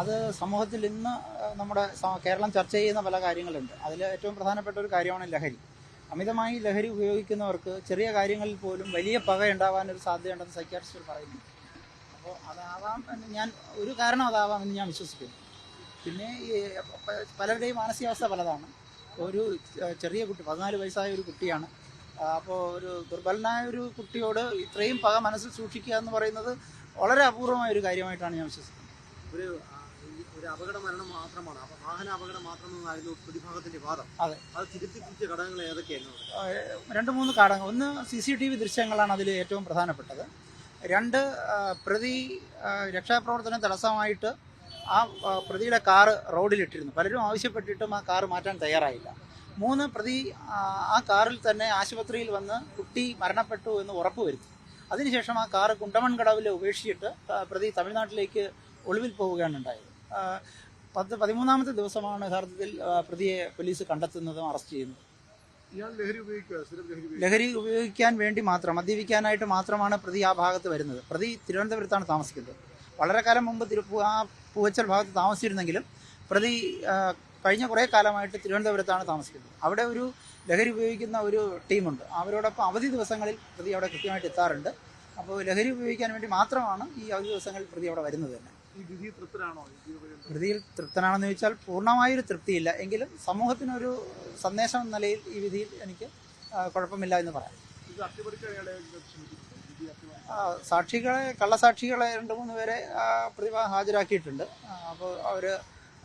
അത് സമൂഹത്തിൽ ഇന്ന് നമ്മുടെ കേരളം ചർച്ച ചെയ്യുന്ന പല കാര്യങ്ങളുണ്ട്. അതിൽ ഏറ്റവും പ്രധാനപ്പെട്ട ഒരു കാര്യമാണ് ലഹരി. അമിതമായി ലഹരി ഉപയോഗിക്കുന്നവർക്ക് ചെറിയ കാര്യങ്ങളിൽ പോലും വലിയ പക ഉണ്ടാവാൻ ഒരു സാധ്യതയുണ്ടെന്ന് സൈക്യാട്രിസ്റ്റ് പറയുന്നു. അപ്പോൾ അതാവാം എന്ന് ഞാൻ ഒരു കാരണം അതാവാം എന്ന് ഞാൻ വിശ്വസിക്കുന്നു. പിന്നെ ഈ പലരുടെയും മാനസികാവസ്ഥ പലതാണ്. ഒരു ചെറിയ കുട്ടി പതിനാല് വയസ്സായ ഒരു കുട്ടിയാണ്. അപ്പോൾ ഒരു ദുർബലനായ ഒരു കുട്ടിയോട് ഇത്രയും പക മനസ്സിൽ സൂക്ഷിക്കുക എന്ന് പറയുന്നത് വളരെ അപൂർവമായ ഒരു കാര്യമായിട്ടാണ് ഞാൻ വിശ്വസിക്കുന്നത്. ഒരു ഒരു അപകട മരണം മാത്രമാണ്. വാഹന അപകടം മാത്രമെന്നായിരുന്നു പ്രതിഭാഗത്തിന്റെ വാദം. അതെ. അത് തിരുത്തിപ്പിച്ച ഘടകങ്ങൾ ഏതൊക്കെയായിരുന്നു രണ്ട് മൂന്ന് ഘടകങ്ങൾ. ഒന്ന് സി സി ടി വി ദൃശ്യങ്ങളാണ് അതിൽ ഏറ്റവും പ്രധാനപ്പെട്ടത്. രണ്ട് പ്രതി രക്ഷാപ്രവർത്തനം തടസ്സമായിട്ട് ആ പ്രതിയുടെ കാറ് റോഡിലിട്ടിരുന്നു. പലരും ആവശ്യപ്പെട്ടിട്ടും ആ കാറ് മാറ്റാൻ തയ്യാറായില്ല. മൂന്ന് പ്രതി ആ, കാറിൽ തന്നെ ആശുപത്രിയിൽ വന്ന് കുട്ടി മരണപ്പെട്ടു എന്ന് ഉറപ്പുവരുത്തി. അതിനുശേഷം ആ കാറ് കുണ്ടമൺകടവിൽ ഉപേക്ഷിച്ചിട്ട് ആ, പ്രതി തമിഴ്നാട്ടിലേക്ക് ഒളിവിൽ പോവുകയാണ് ഉണ്ടായത്. പത്ത് പതിമൂന്നാമത്തെ ദിവസമാണ് യഥാർത്ഥത്തിൽ പ്രതിയെ പോലീസ് കണ്ടെത്തുന്നതും അറസ്റ്റ് ചെയ്യുന്നത്. ലഹരി ഉപയോഗിക്കാൻ വേണ്ടി മാത്രം മദ്യപിക്കാനായിട്ട് മാത്രമാണ് പ്രതി ആ ഭാഗത്ത് വരുന്നത്. പ്രതി തിരുവനന്തപുരത്താണ് താമസിക്കുന്നത്. വളരെ കാലം മുമ്പ് തിരു ആ പൂവച്ചൽ ഭാഗത്ത് താമസിച്ചിരുന്നെങ്കിലും പ്രതി കഴിഞ്ഞ കുറേ കാലമായിട്ട് തിരുവനന്തപുരത്താണ് താമസിക്കുന്നത്. അവിടെ ഒരു ലഹരി ഉപയോഗിക്കുന്ന ഒരു ടീമുണ്ട്. അവരോടൊപ്പം അവധി ദിവസങ്ങളിൽ പ്രതി അവിടെ കൃത്യമായിട്ട് എത്താറുണ്ട്. അപ്പോൾ ലഹരി ഉപയോഗിക്കാൻ വേണ്ടി മാത്രമാണ് ഈ അവധി ദിവസങ്ങളിൽ പ്രതി അവിടെ വരുന്നത് തന്നെ. ഈ വിധി തൃപ്തരാണോ ഈ ജീവപര്യന്തം പ്രതിയിൽ തൃപ്തനാണെന്ന് ചോദിച്ചാൽ പൂർണമായൊരു തൃപ്തിയില്ല. എങ്കിലും സമൂഹത്തിനൊരു സന്ദേശം എന്ന നിലയിൽ ഈ വിധിയിൽ എനിക്ക് കുഴപ്പമില്ല എന്ന് പറയാം. സാക്ഷികളെ കള്ളസാക്ഷികളെ രണ്ട് മൂന്ന് പേരെ പ്രതിഭ ഹാജരാക്കിയിട്ടുണ്ട്. അപ്പോൾ അവർ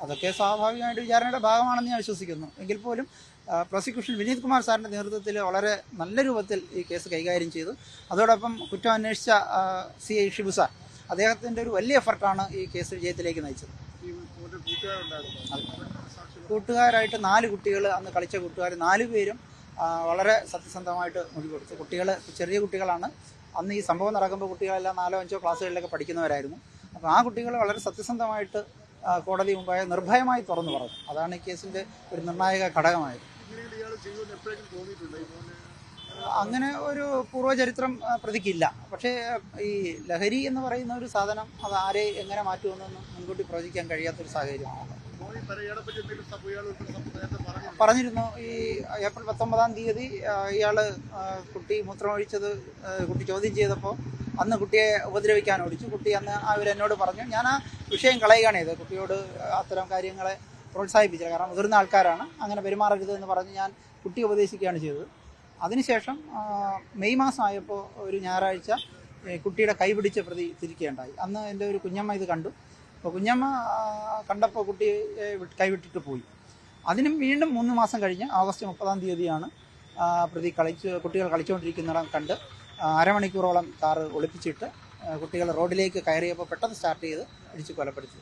അതൊക്കെ സ്വാഭാവികമായിട്ട് വിചാരണയുടെ ഭാഗമാണെന്ന് ഞാൻ വിശ്വസിക്കുന്നു. എങ്കിൽ പോലും പ്രോസിക്യൂഷൻ വിനീത് കുമാർ സാറിന്റെ നേതൃത്വത്തിൽ വളരെ നല്ല രൂപത്തിൽ ഈ കേസ് കൈകാര്യം ചെയ്തു. അതോടൊപ്പം കുറ്റം അന്വേഷിച്ച സി ഐ ഷിബു സാർ അദ്ദേഹത്തിന്റെ ഒരു വലിയ എഫർട്ടാണ് ഈ കേസ് വിജയത്തിലേക്ക് നയിച്ചത്. കൂട്ടുകാരായിട്ട് നാല് കുട്ടികൾ അന്ന് കളിച്ച കൂട്ടുകാർ നാല് പേരും വളരെ സത്യസന്ധമായിട്ട് മൊഴി കൊടുത്തു കുട്ടികൾ ചെറിയ കുട്ടികളാണ്. അന്ന് ഈ സംഭവം നടക്കുമ്പോൾ കുട്ടികളെല്ലാം നാലോ അഞ്ചോ ക്ലാസ്സുകളിലൊക്കെ പഠിക്കുന്നവരായിരുന്നു. അപ്പോൾ ആ കുട്ടികൾ വളരെ സത്യസന്ധമായിട്ട് കോടതി മുമ്പായ നിർഭയമായി തുറന്നു പറഞ്ഞു. അതാണ് ഈ കേസിന്റെ ഒരു നിർണായക ഘടകമായത്. അങ്ങനെ ഒരു പൂർവചരിത്രം പ്രതിക്കില്ല. പക്ഷേ ഈ ലഹരി എന്ന് പറയുന്ന ഒരു സാധനം അത് ആരെ എങ്ങനെ മാറ്റുമെന്നൊന്നും മുൻകൂട്ടി പ്രവചിക്കാൻ കഴിയാത്തൊരു സാഹചര്യമാണ് പറഞ്ഞിരുന്നു ഈ ഏപ്രിൽ പത്തൊമ്പതാം തീയതി ഇയാൾ കുട്ടി മൂത്രമൊഴിച്ചത് കുട്ടി ചോദ്യം ചെയ്തപ്പോൾ അന്ന് കുട്ടിയെ ഉപദ്രവിക്കാൻ ഓടിച്ചു. കുട്ടി അന്ന് അവരെന്നോട് പറഞ്ഞു ഞാൻ ആ വിഷയം കളയുകയാണ് ചെയ്തത്. കുട്ടിയോട് അത്തരം കാര്യങ്ങളെ പ്രോത്സാഹിപ്പിച്ചില്ല. കാരണം മുതിർന്ന ആൾക്കാരാണ്. അങ്ങനെ പെരുമാറരുത് എന്ന് പറഞ്ഞ് ഞാൻ കുട്ടി ഉപദേശിക്കുകയാണ് ചെയ്തത്. അതിനുശേഷം മെയ് മാസം ആയപ്പോൾ ഒരു ഞായറാഴ്ച കുട്ടിയുടെ കൈപിടിച്ച പ്രതി തിരിക്കുകയുണ്ടായി. അന്ന് എന്റെ ഒരു കുഞ്ഞമ്മ ഇത് കണ്ടു. അപ്പോൾ കുഞ്ഞമ്മ കണ്ടപ്പോൾ കുട്ടിയെ വിട്ട് കൈവിട്ടിട്ട് പോയി. അതിനും വീണ്ടും മൂന്ന് മാസം കഴിഞ്ഞ് ഓഗസ്റ്റ് മുപ്പതാം തീയതിയാണ് പ്രതി കളിച്ച് കുട്ടികൾ കളിച്ചുകൊണ്ടിരിക്കുന്നിടം കണ്ട് അരമണിക്കൂറോളം കാറ് ഒളിപ്പിച്ചിട്ട് കുട്ടികൾ റോഡിലേക്ക് കയറിയപ്പോൾ പെട്ടെന്ന് സ്റ്റാർട്ട് ചെയ്ത് ഇടിച്ച് കൊലപ്പെടുത്തി.